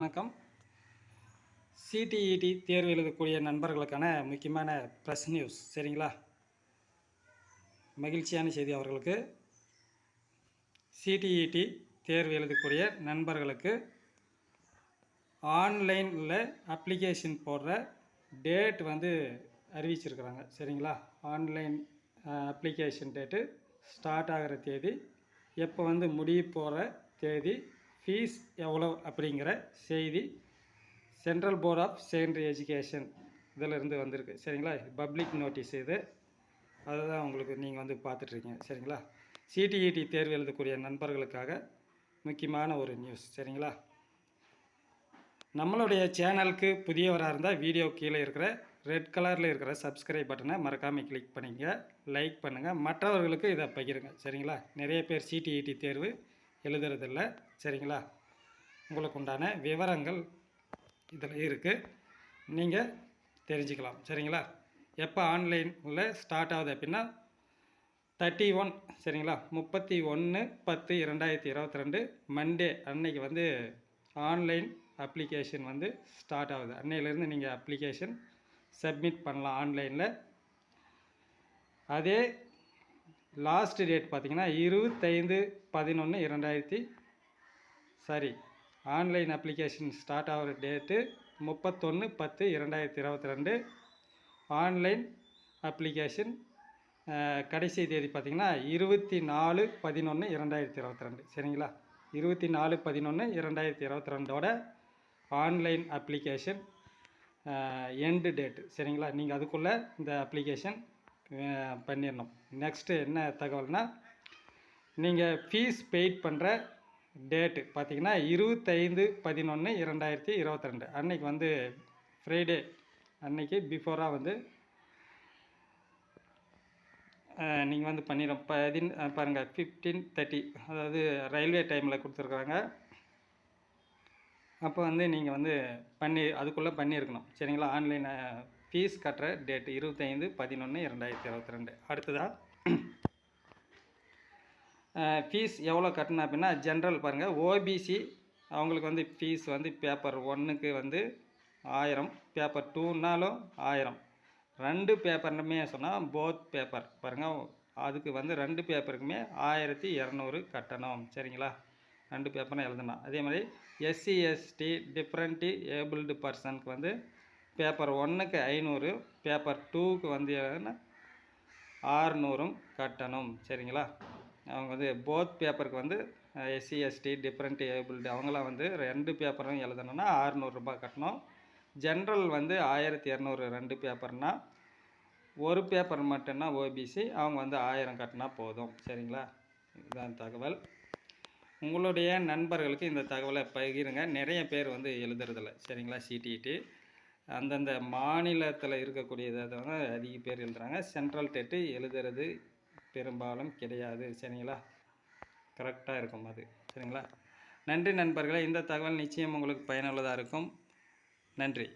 வணக்கம். சிடிஇடி தேர்வு எழுதக்கூடிய நண்பர்களுக்கான முக்கியமான ப்ரெஸ் நியூஸ் சரிங்களா? மகிழ்ச்சியான செய்தி அவர்களுக்கு. சிடிஇடி தேர்வு எழுதக்கூடிய நண்பர்களுக்கு ஆன்லைனில் அப்ளிகேஷன் போடுற டேட் வந்து அறிவிச்சிருக்கிறாங்க. சரிங்களா? ஆன்லைன் அப்ளிகேஷன் டேட்டு ஸ்டார்ட் ஆகிற தேதி எப்போ வந்து முடிய போகிற தேதி ஃபீஸ் எவ்வளோ அப்படிங்கிற செய்தி Central Board of Secondary Education இதிலிருந்து வந்திருக்கு. சரிங்களா? பப்ளிக் நோட்டீஸ் இது. அதுதான் உங்களுக்கு நீங்கள் வந்து பார்த்துட்ருக்கீங்க. சரிங்களா? சிடிஇடி தேர்வு எழுதக்கூடிய நண்பர்களுக்காக முக்கியமான ஒரு நியூஸ் சரிங்களா? நம்மளுடைய சேனலுக்கு புதியவராக இருந்தால் வீடியோ கீழே இருக்கிற ரெட் கலரில் இருக்கிற சப்ஸ்கிரைப் பட்டனை மறக்காமல் கிளிக் பண்ணிங்க லைக் பண்ணுங்கள் மற்றவர்களுக்கு இதை பகிருங்க. சரிங்களா? நிறைய பேர் சிடிஇடி தேர்வு எழுதுறதில்ல. சரிங்களா? உங்களுக்கு உண்டான விவரங்கள் இதில் இருக்குது நீங்கள் தெரிஞ்சுக்கலாம். சரிங்களா? எப்போ ஆன்லைனில் ஸ்டார்ட் ஆகுது அப்படின்னா தேர்ட்டி ஒன் சரிங்களா? முப்பத்தி ஒன்று பத்து இரண்டாயிரத்தி இருபத்தி ரெண்டு மண்டே அன்னைக்கு வந்து ஆன்லைன் அப்ளிகேஷன் வந்து ஸ்டார்ட் ஆகுது. அன்னையிலேருந்து நீங்கள் அப்ளிகேஷன் சப்மிட் பண்ணலாம் ஆன்லைனில். அதே லாஸ்ட் டேட் பார்த்திங்கன்னா இருபத்தைந்து பதினொன்று இரண்டாயிரத்தி சாரி. ஆன்லைன் அப்ளிகேஷன் ஸ்டார்ட் ஆகிற டேட்டு முப்பத்தொன்று பத்து இரண்டாயிரத்தி இருபத்தி ரெண்டு. ஆன்லைன் அப்ளிகேஷன் கடைசி தேதி பார்த்திங்கன்னா இருபத்தி நாலு பதினொன்று இரண்டாயிரத்தி இருபத்தி ரெண்டு. சரிங்களா? இருபத்தி நாலு பதினொன்று இரண்டாயிரத்தி இருபத்தி ரெண்டோட ஆன்லைன் அப்ளிகேஷன் எண்டு டேட்டு சரிங்களா? நீங்கள் அதுக்குள்ளே இந்த அப்ளிகேஷன் பண்ணிடணும். நெக்ஸ்ட்டு என்ன தகவல்னா நீங்கள் ஃபீஸ் பெய்ட் பண்ணுற டேட்டு பார்த்தீங்கன்னா இருபத்தைந்து பதினொன்று இரண்டாயிரத்தி இருபத்தி ரெண்டு அன்னைக்கு வந்து ஃப்ரைடே அன்னைக்கு பிஃபோராக வந்து நீங்கள் வந்து பண்ணிடும் பதின் பாருங்கள் ஃபிஃப்டீன் தேர்ட்டி அதாவது ரயில்வே டைமில் கொடுத்துருக்குறாங்க. அப்போ வந்து நீங்கள் வந்து பண்ணி அதுக்குள்ளே பண்ணியிருக்கணும். சரிங்களா? ஆன்லைனை ஃபீஸ் கட்டுற டேட்டு இருபத்தைந்து பதினொன்று இரண்டாயிரத்தி இருபத்தி ரெண்டு. அடுத்ததாக ஃபீஸ் எவ்வளோ கட்டணும் அப்படின்னா ஜென்ரல் பாருங்கள் ஓபிசி அவங்களுக்கு வந்து ஃபீஸ் வந்து பேப்பர் ஒன்றுக்கு வந்து ஆயிரம் பேப்பர் டூனாலும் ஆயிரம். ரெண்டு பேப்பர்னுமே சொன்னால் போத் பேப்பர் பாருங்கள் அதுக்கு வந்து ரெண்டு பேப்பருக்குமே ஆயிரத்தி இரநூறு கட்டணும். சரிங்களா? ரெண்டு பேப்பரும் எழுதணும் அதே மாதிரி எஸ்சி எஸ்டி டிஃப்ரெண்ட்டி ஏபிள்டு பர்சனுக்கு வந்து பேப்பர் ஒன்றுக்கு ஐநூறு பேப்பர் டூக்கு வந்து ஆறுநூறும் கட்டணும். சரிங்களா? அவங்க வந்து போத் பேப்பருக்கு வந்து எஸ்சி எஸ்டி டிஃப்ரெண்ட் ஏபிலிட்டி அவங்களாம் வந்து ரெண்டு பேப்பரும் எழுதணும்னா ஆறுநூறுபா கட்டணும். ஜென்ரல் வந்து ஆயிரத்தி இரநூறு ரெண்டு பேப்பர்னால் ஒரு பேப்பர் மட்டும்னா ஓபிசி அவங்க வந்து ஆயிரம் கட்டினா போதும். சரிங்களா? இதுதான் தகவல். உங்களுடைய நண்பர்களுக்கு இந்த தகவலை பகிருங்க. நிறைய பேர் வந்து எழுதுறதில்ல. சரிங்களா? சிடிடி அந்தந்த மாநிலத்தில் இருக்கக்கூடியதை வந்து அதிக பேர் எழுதுகிறாங்க சென்ட்ரல் டெட்டு எழுதுறது பெரும்பாலும் கிடையாது. சரிங்களா? கரெக்டாக இருக்கும் அது. சரிங்களா? நன்றி நண்பர்களே இந்த தகவல் நிச்சயம் உங்களுக்கு பயனுள்ளதாக இருக்கும். நன்றி.